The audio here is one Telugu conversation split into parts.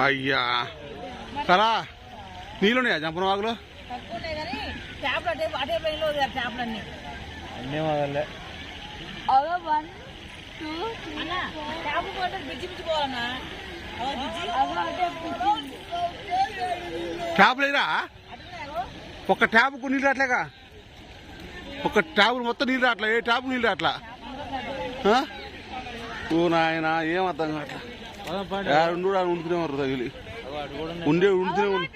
అయ్యా. కరా నీళ్ళున్నాయా జంపన వాగులో? ట్యాబ్ లేరా? ఒక ట్యాబ్కు నీళ్ళు రావట్లేగా? ఒక ట్యాబ్ మొత్తం నీళ్ళు రావట్లే? ఏ ట్యాబ్ నీళ్ళు రావట్లా? ఆ? ఓ నాయన ఏం అర్థం కావట్లా? ఉండు ఉండుతూనే ఉన్నారు తగిలి. ఉండే ఉండుతూనే ఉండు?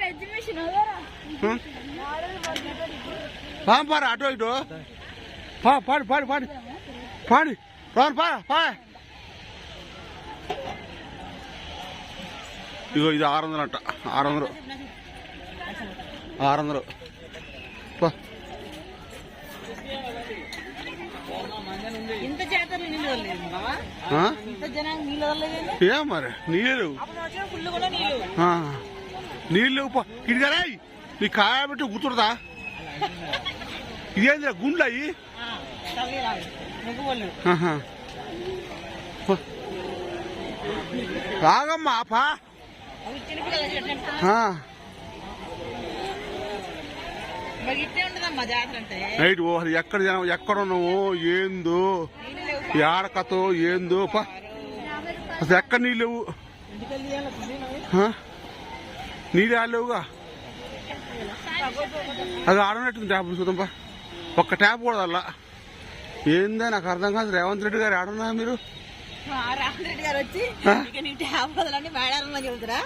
పాంపారా అటో ఇటో. పా పాడు పాడు పాడు. పాడి. రాను పా పా. ఇగో ఇది ఆరు వందలు అంట ఆరు వందలు. ఆరు వందలు. ఏం మరి? నీళ్ళు? నీళ్ళు. ఆ. నీళ్ళు కిడిగారా నీ కాయ పెట్టి గుర్తుడదా ఇదేంద్రా గుండ్లు అయ్యి? తగిలాలి నువ్వు వాళ్ళు ఆహా. పో. ఆగమ్మా పా. అవి చిన్నపిల్లలు చెట్టు ఆ. మరి ఇట్టే ఉంటుందమ్మా జాతర అంటే. నైట్ ఓ అది ఎక్కడ ఎక్కడ ఉన్నావు? ఏందో? ఏడకతో ఏందో పా. అసలు ఎక్కడ నీళ్ళు లేవు? నీళ్ళు ఆడలేవుగా అది ఆడనట్టుంది ట్యాప్ చూద్దాంపా ఒక్క ట్యాప్ కూడా అలా. ఏందో నాకు అర్థం కాదు. రేవంత్ రెడ్డి గారు ఆడున్నా మీరు? రామరెడ్డి రెడ్డి గారు వచ్చి వదలని మేడాలని చెబుతారా?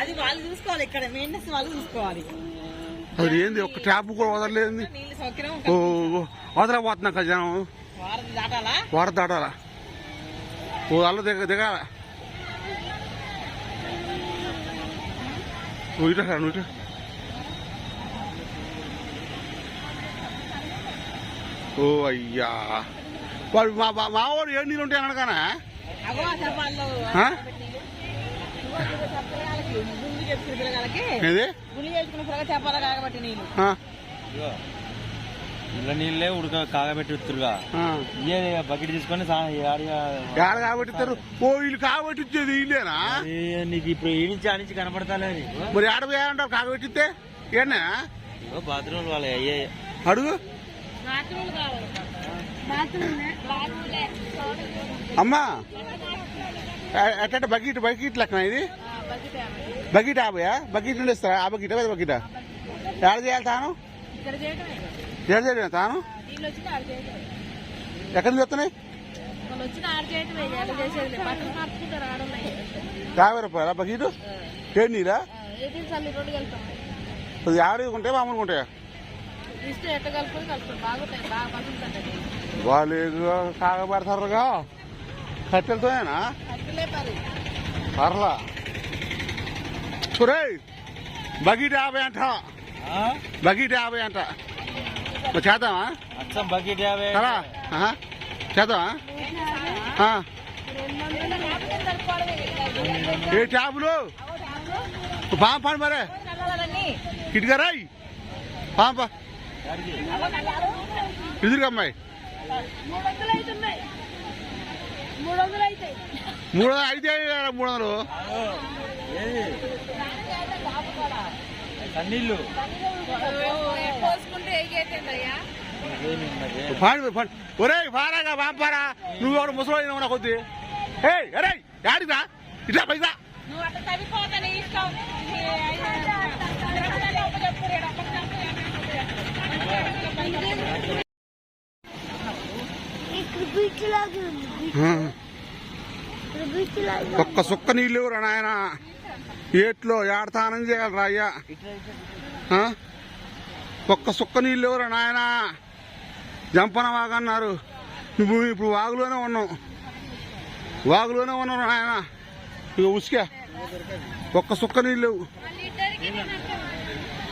అది వాళ్ళు చూసుకోవాలి ఇక్కడ మెయింటెనెన్స్ వాళ్ళు చూసుకోవాలి. అది ఏంది? ఒక్క ట్యాప్ కూడా వదలలేదు ఓ వదలపోతున్నా కదా జనం. వాడ దాటాలా? ఓ అల్ల దిగ దిగాల? ఇట నువ్వు ఇట ఓ అయ్యా. వాడు మా మా మావాడు ఏడు నీళ్ళు ఉంటాయి అనగానే? వాళ్ళు ఏది? గుళ్ళు చేసుకున్న చెప్పాలా కాకబట్టి నీళ్ళు. ఆ, ఇళ్ళ నీళ్ళే ఉడక కాగబెట్టి ఉత్తురుగా. ఇయ్యే బకెట్ తీసుకొని ఏడ కాబట్టిస్తారు. ఓ వీళ్ళు కాబట్టి ఇచ్చేది వీళ్ళేనా నీకు ఇప్పుడు ఈ నుంచి ఆ నుంచి కనపడతాలే మరి ఏడ పోయారంటారు కాబట్టిస్తే? ఏనా బాత్రూమ్ వాళ్ళ అయ్యే. అడుగు. అమ్మా ఎట్ట బకెట్ బకెట్ లెక్కన ఇది? బకెట్ యాభయా బకెట్ నుండి ఇస్తారా ఆ బకెట్ పెద్ద బకెట్? ఏడ చేయాలి తాను? ఇక్కడ చేయటమే ఏడ చేయాలి తాను? ఎక్కడి ఆడున్నాయి యాభై రూపాయలా బకెట్ ఏడు నీరా యాభై ఉంటాయి మామూలుగా ఉంటాయా? వాళ్ళు ఏదో కాగబెడతారుగా కట్టెలతోనేనా? పర్లా. సురే బకెట్ యాభై అంట? బకెట్ యాభై అంట. చేద్దామా? అచ్చం బకెట్ యాభై. చేద్దామా? ఆ. ఏ ట్యాబులు పాం పాడు మరే. కిటికరాయి. పాంప అమ్మాయి మూడు వందలు అవుతున్నాయి మూడు వందలు అవుతాయి మూడు వందలు అయితే మూడు వందలు ఆగో. ఏది సన్నీళ్ళు పోసుకుంటే ఏగైతుందయ్యా ఏమి ఉన్నది? పాడు పాడు ఒరే పారాగా పాంపారా నువ్వు ఎవడు ముసలి ఉన్నా కొద్ది? ఏ అరే యాడిరా ఇట్లా పైసా. ఒక్క సుక్క నీళ్ళు ఎవరు నాయన? ఏట్లో ఏడతానం చేయాలరా అయ్యా. ఆ? ఒక్క సుక్క నీళ్ళు ఎవరు నాయన? జంపన వాగన్నారు నువ్వు ఇప్పుడు వాగులోనే ఉన్నావు. వాగులోనే ఉన్నాం ఆయన ఇక ఉసుక. ఒక్క సుక్క నీళ్ళు లేవు.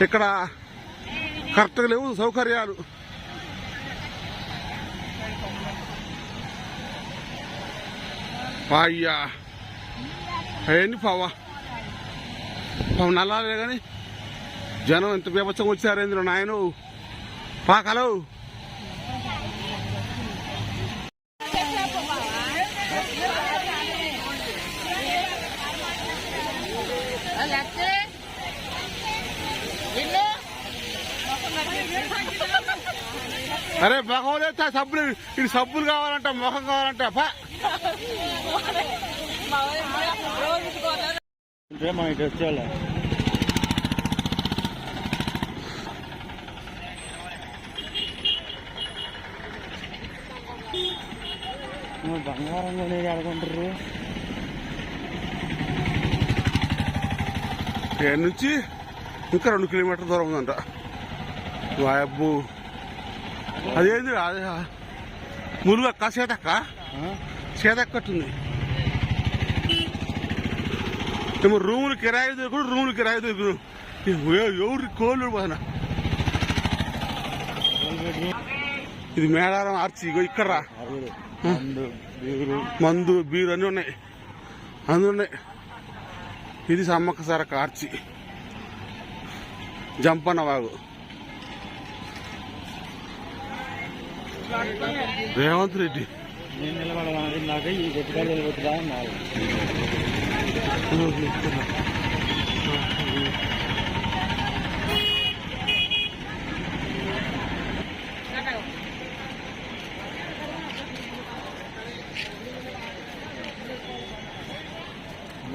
ఇక్కడ కరెక్ట్గా లేవు సౌకర్యాలు. అయ్యా. అవన్నీ పావా. పావు నల్లాలే కానీ జనం ఎంత బీభత్సంగా వచ్చారేంద్ర నాయను. పాకలవు అరే తెచ్చా సబ్బులు ఇది సబ్బులు కావాలంట మొఖం కావాలంట పా. అంటే మా ఇటు వచ్చేవాళ్ళ బంగారం కొనేది ఆడుకుంటారు ఇక్కడ నుంచి ఇంకా రెండు కిలోమీటర్ దూరం ఉందంట. వాయబ్బు. అదేంది? అదే మురుగక్క సీతక్క? సీతక్కట్టుంది. ఏమో రూములు కిరాయి దొరుకుడు రూములు కిరాయి దొరుకుడు. ఎవరు కోళ్ళు పోనా ఇది మేడారం ఆర్చి ఇక్కడ రా మందు బీరు అన్నీ ఉన్నాయి. అన్నీ ఉన్నాయి. ఇది సమ్మక్క సారక్క ఆర్చి. జంపన్న వాగు. రేవంత్ రెడ్డి. నేను నిలబడాలి నాకు ఈ గట్టిగా నిలబెట్టుదా అన్నారు.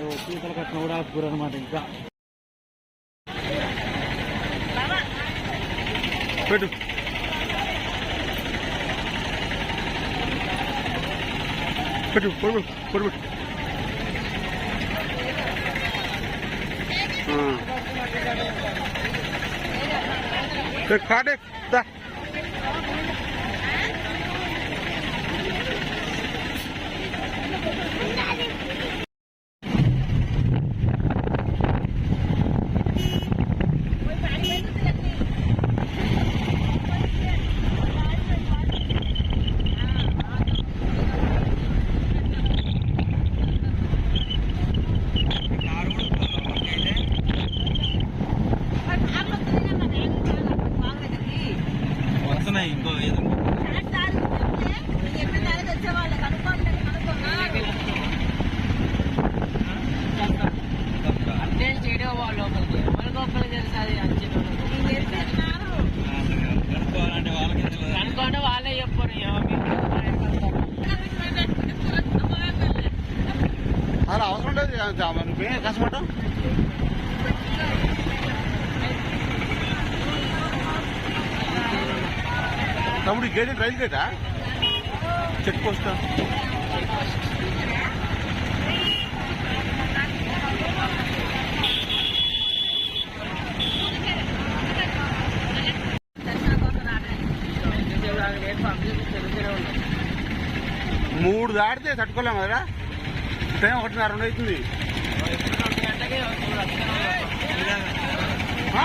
వచ్చి ఇతర కట్టిన కూడా ఆపుకోరు అనమాట ఇంకా. పెట్టు. పెట్టు పొడు పొడు పెట్టు కాటే అనుకోండి వాళ్ళే చెప్పారు అలా అవసరం లేదు నువ్వే కష్టపడటం తమ్ముడు ఈ గేట్ రైలు గేటా చెక్ పోస్టా. మూడు దాటితే తట్టుకోలేము కదా టైం ఒకటిన్నర రెండు అవుతుంది. ఆ?